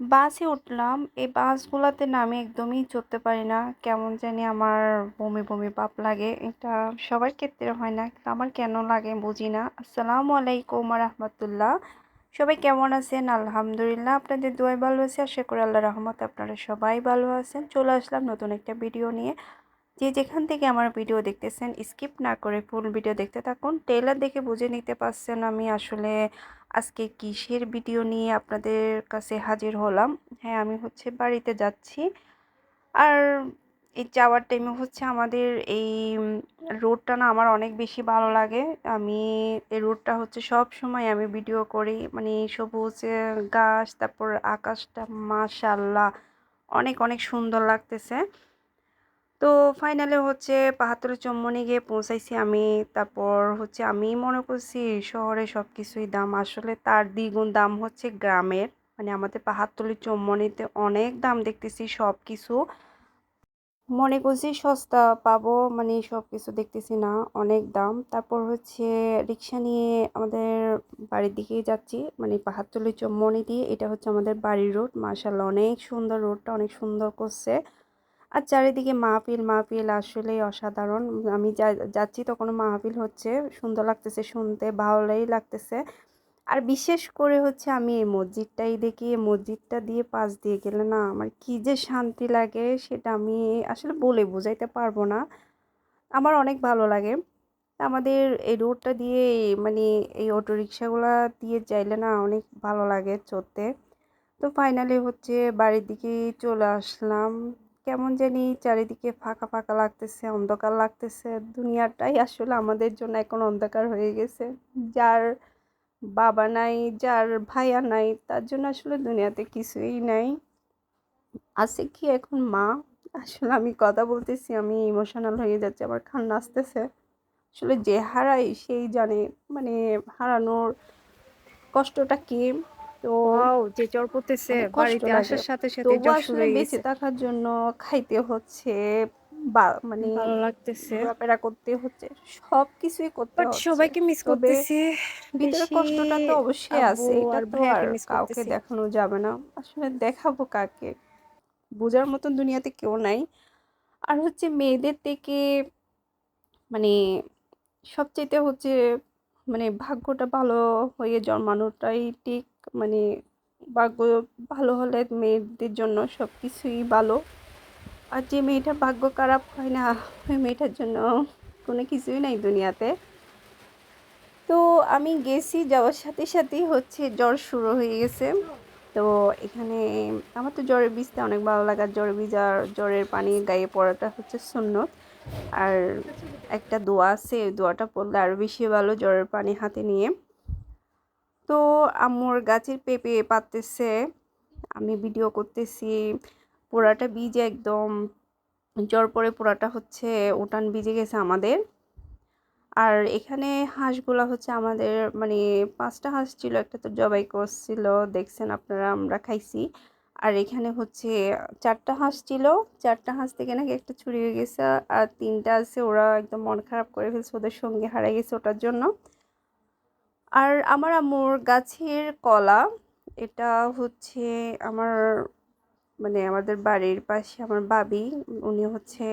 বাসে উঠলাম। এই বাসগুলোতে না আমি একদমই চড়তে পারি না। কেমন জানি আমার বমি বমি পাপ লাগে। এটা সবার ক্ষেত্রে হয় না আমার কেন লাগে বুঝি না। আসসালামু আলাইকুম রহমতুল্লাহ সবাই কেমন আছেন? আলহামদুলিল্লাহ আপনাদের দোয়াই ভালো আছে। আশা করি আল্লাহ রহমত আপনারা সবাই ভালো আছেন। চলে আসলাম নতুন একটা ভিডিও নিয়ে। যে যেখান থেকে আমার ভিডিও দেখতেছেন, স্কিপ না করে ফুল ভিডিও দেখতে থাকুন। ট্রেলার দেখে বুঝে নিতে পারছেন আমি আসলে আজকে কিসের ভিডিও নিয়ে আপনাদের কাছে হাজির হলাম। হ্যাঁ আমি হচ্ছে বাড়িতে যাচ্ছি। আর এই যাওয়ার টাইমে হচ্ছে আমাদের এই রোডটা না আমার অনেক বেশি ভালো লাগে। আমি এই রোডটা হচ্ছে সব সময় আমি ভিডিও করি। মানে সবুজ গাছ, তারপর আকাশটা মাশাল্লাহ অনেক অনেক সুন্দর লাগতেছে। তো ফাইনালে হচ্ছে পাহাড়তলি চম্মনি গিয়ে পৌঁছাইছি আমি। তারপর হচ্ছে আমি মনে করছি শহরে সব কিছুই দাম। আসলে তার দ্বিগুণ দাম হচ্ছে গ্রামের। মানে আমাদের পাহাড়তলি চম্মনিতে অনেক দাম দেখতেছি সব কিছু মনে করছি সস্তা পাবো মানে সব কিছু দেখতেছি না, অনেক দাম। তারপর হচ্ছে রিক্সা নিয়ে আমাদের বাড়ির দিকেই যাচ্ছি। মানে পাহাড়তলি চম্মনি দিয়ে, এটা হচ্ছে আমাদের বাড়ির রোড মার্শাল অনেক সুন্দর রোডটা অনেক সুন্দর করছে। আর চারিদিকে মাহফিল মাহফিল আসলে অসাধারণ। আমি যা, যাচ্ছি তখন মাহফিল হচ্ছে, সুন্দর লাগতেছে শুনতে, ভালোই লাগতেছে। আর বিশেষ করে হচ্ছে আমি এই মসজিদটাই দেখি, এই মসজিদটা দিয়ে পাশ দিয়ে গেলে না আমার কী যে শান্তি লাগে সেটা আমি আসলে বলে বোঝাইতে পারব না। আমার অনেক ভালো লাগে। আমাদের এই রোডটা দিয়ে মানে এই অটো রিক্সাগুলো দিয়ে যাইলে না অনেক ভালো লাগে চড়তে। তো ফাইনালি হচ্ছে বাড়ির দিকে চলে আসলাম। কেমন জানি চারিদিকে ফাঁকা ফাঁকা লাগতেছে, অন্ধকার লাগতেছে। দুনিয়াটাই আসলে আমাদের জন্য এখন অন্ধকার হয়ে গেছে। যার বাবা নাই, যার ভাইয়া নাই, তার জন্য আসলে দুনিয়াতে কিছুই নাই। আছে কি এখন মা? আসলে আমি কথা বলতেছি, আমি ইমোশনাল হয়ে যাচ্ছি আমার খান্না আসতেছে। আসলে যে হারাই সেই জানে মানে হারানোর কষ্টটা কি? তো যে জ্বর পড়তেছে বাড়িতে আসার সাথে সাথে জ্বর শুরু হয়ে গেছে। থাকার জন্য খাইতে হচ্ছে বা মানে ভালো লাগতেছে। ঘোরাফেরা করতে হচ্ছে সব কিছুই করতে হচ্ছে। সবাইকে মিস করতেছি। ভিতরে কষ্টটা তো অবশ্যই আছে এটা তো আর কাউকে দেখানো যাবে না। আসলে দেখাবো কাকে। বোঝার মতন দুনিয়াতে কেউ নাই। আর হচ্ছে মেয়েদের থেকে মানে সবচেয়ে হচ্ছে মানে ভাগ্যটা ভালো হয়ে জন্মানোটাই ঠিক। মানে ভাগ্য ভালো হলে মেয়েদের জন্য সব কিছুই ভালো। আর যে মেয়েটার ভাগ্য খারাপ হয় না, ওই মেয়েটার জন্য কোনো কিছুই নাই দুনিয়াতে। তো আমি গেছি, যাওয়ার সাথে সাথেই হচ্ছে জ্বর শুরু হয়ে গেছে। তো এখানে আমার তো জ্বরের বীজটা অনেক ভালো লাগে। আর জ্বরের বীজ জ্বরের পানি গায়ে পড়াটা হচ্ছে সুন্নত। আর একটা দোয়া আছে ওই দোয়াটা পড়লে আরও বেশি ভালো জ্বরের পানি হাতে নিয়ে। তো আম্মুর গাছের পেঁপে পাততেছে, আমি ভিডিও করতেছি। পোড়াটা বীজে একদম, জ্বর পরে পোড়াটা হচ্ছে উঠান ভিজে গেছে আমাদের। আর এখানে হাঁসগুলা হচ্ছে আমাদের মানে পাঁচটা হাঁস ছিল, একটা তো জবাই করছিল, দেখছেন আপনারা, আমরা খাইছি। আর এখানে হচ্ছে, চারটা হাঁস ছিল। চারটা হাঁস থেকে নাকি একটা চুরি হয়ে গেছে। আর তিনটা আছে, ওরা একদম মন খারাপ করে ফেলছে, ওদের সঙ্গে হারাই গেছে ওটার জন্য। আর আমার আম্মুর গাছের কলা, এটা হচ্ছে আমার মানে আমাদের বাড়ির পাশে আমার বাবি, উনি হচ্ছে,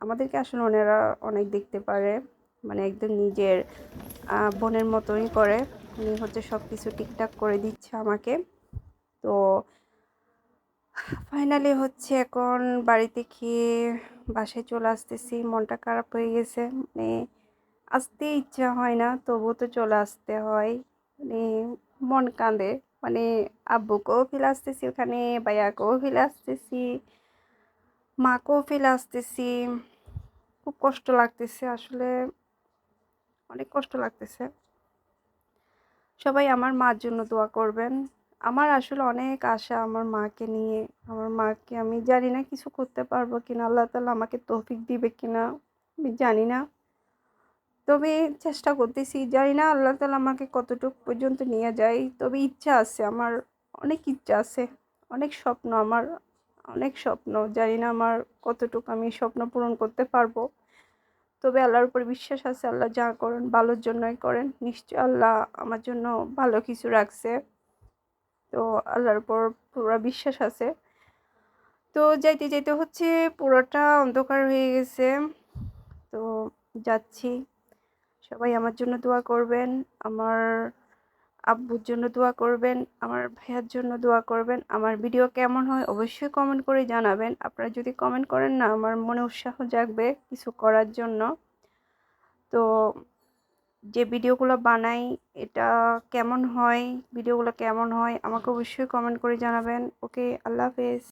আমাদেরকে আসলে ওনারা অনেক দেখতে পারে। মানে একদম নিজের বোনের মতোই করে। উনি হচ্ছে সব কিছু ঠিকঠাক করে দিচ্ছে আমাকে। তো ফাইনালি হচ্ছে এখন বাড়িতে খেয়ে বাসায় চলে আসতেছি। মনটা খারাপ হয়ে গেছে। মানে আসতে ইচ্ছা হয় না, তবুও তো চলে আসতে হয়। মানে মন কাঁদে। মানে আব্বুকেও ফেলে আসতেছি ওখানে, ভাইয়াকেও ফেলে আসতেছি, মাকেও ফেলে আসতেছি। খুব কষ্ট লাগতেছে আসলে। অনেক কষ্ট লাগতেছে। সবাই আমার মার জন্য দোয়া করবেন। আমার আসলে অনেক আশা আমার মাকে নিয়ে। আমার মাকে আমি জানি না কিছু করতে পারব কিনা, আল্লাহ তালা আমাকে তৌফিক দিবে কিনা, আমি জানি না। তবে চেষ্টা করতেছি, জানি না আল্লাহ তালা আমাকে কতটুকু পর্যন্ত নিয়ে যায়। তবে ইচ্ছা আছে, আমার অনেক ইচ্ছা আছে, অনেক স্বপ্ন আমার, অনেক স্বপ্ন। জানি না আমার কতটুকু আমি স্বপ্ন পূরণ করতে পারব। তবে আল্লাহর উপর বিশ্বাস আছে, আল্লাহ যা করেন ভালোর জন্যই করেন। নিশ্চয় আল্লাহ আমার জন্য ভালো কিছু রাখছে। তো আল্লাহর উপর পুরো বিশ্বাস আছে। তো যাইতে যাইতে হচ্ছে পুরোটা অন্ধকার হয়ে গেছে। তো যাচ্ছি। সবাই আমার জন্য দোয়া করবেন, আমার আব্বুর জন্য দোয়া করবেন, আমার ভাইয়ার জন্য দোয়া করবেন। আমার ভিডিও কেমন হয় অবশ্যই কমেন্ট করে জানাবেন। আপনারা যদি কমেন্ট করেন না, আমার মনে উৎসাহ জাগবে কিছু করার জন্য। তো যে ভিডিওগুলো বানাই, এটা কেমন হয়, ভিডিওগুলো কেমন হয়, আমাকে অবশ্যই কমেন্ট করে জানাবেন। ওকে আল্লাহ হাফেজ।